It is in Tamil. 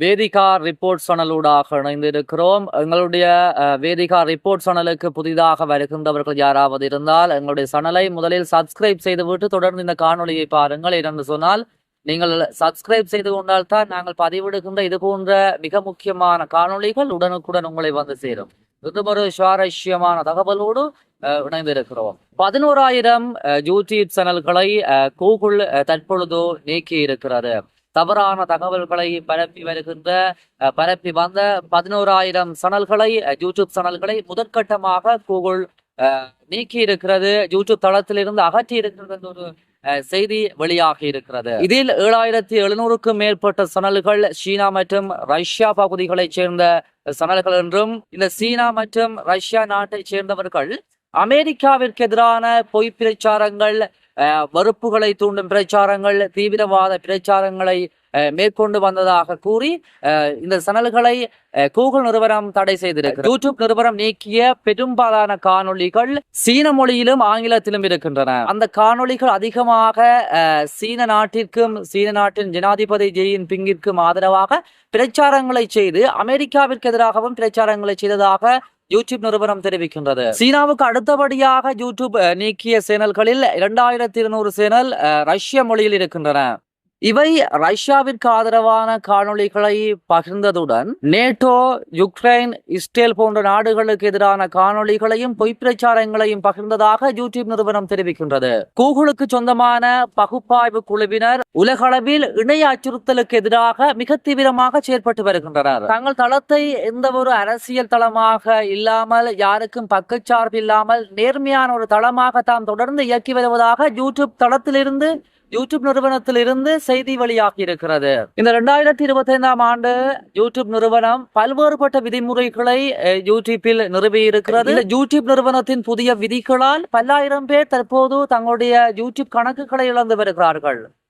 வேதிகா ரிப்போர்ட் சேனலூடாக இணைந்திருக்கிறோம். எங்களுடைய வேதிகா ரிப்போர்ட் சேனலுக்கு புதிதாக வருகின்றவர்கள் யாராவது இருந்தால் எங்களுடைய சேனலை முதலில் சப்ஸ்கிரைப் செய்துவிட்டு தொடர்ந்து இந்த காணொளியை பாருங்கள். என்று சொன்னால் நீங்கள் சப்ஸ்கிரைப் செய்து கொண்டால் தான் நாங்கள் பதிவிடுகின்ற இது போன்ற மிக முக்கியமான காணொளிகள் உடனுக்குடன் உங்களை வந்து சேரும். இது ஒரு சுவாரஸ்யமான தகவலோடு இணைந்திருக்கிறோம். பதினோராயிரம் யூடியூப் சேனல்களை கூகுள் தற்பொழுதோ தற்பொழுது நீக்கி இருக்கிறது தவறான தகவல்களை பரப்பி வருகின்ற பரப்பி வந்த பதினோராயிரம் சனல்களை யூடியூப் சனல்களை முதற்கட்டமாக கூகுள் நீக்கி இருக்கிறது யூடியூப் தளத்திலிருந்து அகற்றி இருக்கிறது என்ற ஒரு அஹ், செய்தி வெளியாகி இருக்கிறது. இதில் ஏழாயிரத்தி எழுநூறுக்கும் மேற்பட்ட சனல்கள் சீனா மற்றும் ரஷ்யா பகுதிகளைச் சேர்ந்த சனல்கள் என்றும் இந்த சீனா மற்றும் ரஷ்யா நாட்டைச் சேர்ந்தவர்கள் அமெரிக்காவிற்கு எதிரான பொய் பிரச்சாரங்கள் வறுப்புகளை தூண்டும் பிரச்சாரங்கள் தீவிரவாத பிரச்சாரங்களை மேற்கொண்டு வந்ததாக கூறி அஹ், இந்த சேனல்களை கூகுள் நிறுவனம் தடை செய்திருக்கிறது. யூடியூப் நிறுவனம் நீக்கிய பெரும்பாலான காணொளிகள் சீன மொழியிலும் ஆங்கிலத்திலும் இருக்கின்றன. அந்த காணொளிகள் அதிகமாக சீன நாட்டிற்கும் சீன நாட்டின் ஜனாதிபதி ஜெயின் பிங்கிற்கும் ஆதரவாக பிரச்சாரங்களை செய்து அமெரிக்காவிற்கு எதிராகவும் பிரச்சாரங்களை செய்ததாக யூடியூப் நிறுவனம் தெரிவிக்கின்றது. சீனாவுக்கு அடுத்தபடியாக யூடியூப் நீக்கிய சேனல்களில் இரண்டாயிரத்தி இருநூறு சேனல் ரஷ்ய மொழியில் இருக்கின்றன. இவை ரஷ்யாவிற்கு ஆதரவான காணொளிகளை பகிர்ந்ததுடன் நேட்டோ யுக்ரைன் இஸ்ரேல் போன்ற நாடுகளுக்கு எதிரான காணொளிகளையும் பொய் பிரச்சாரங்களையும் பகிர்ந்ததாக யூடியூப் நிறுவனம் தெரிவிக்கின்றது. கூகுளுக்கு சொந்தமான பகுப்பாய்வு குழுவினர் உலகளவில் இணைய அச்சுறுத்தலுக்கு எதிராக மிக தீவிரமாக செயற்பட்டு வருகின்றனர். தங்கள் தளத்தை எந்த ஒரு அரசியல் தளமாக இல்லாமல் யாருக்கும் பக்கச்சார்பு இல்லாமல் நேர்மையான ஒரு தளமாக தாம் தொடர்ந்து இயக்கி வருவதாக யூடியூப் தளத்திலிருந்து யூடியூப் நிறுவனத்திலிருந்து செய்தி வெளியாகி இருக்கிறது. இந்த இரண்டாயிரத்தி இருபத்தி ஐந்தாம் ஆண்டு யூடியூப் நிறுவனம் பல்வேறுபட்ட விதிமுறைகளை யூடியூப்பில் நிறுவி இருக்கிறது. யூடியூப் நிறுவனத்தின் புதிய விதிகளால் பல்லாயிரம் பேர் தற்போது தங்களுடைய யூடியூப் கணக்குகளை இழந்து வருகிறார்கள்.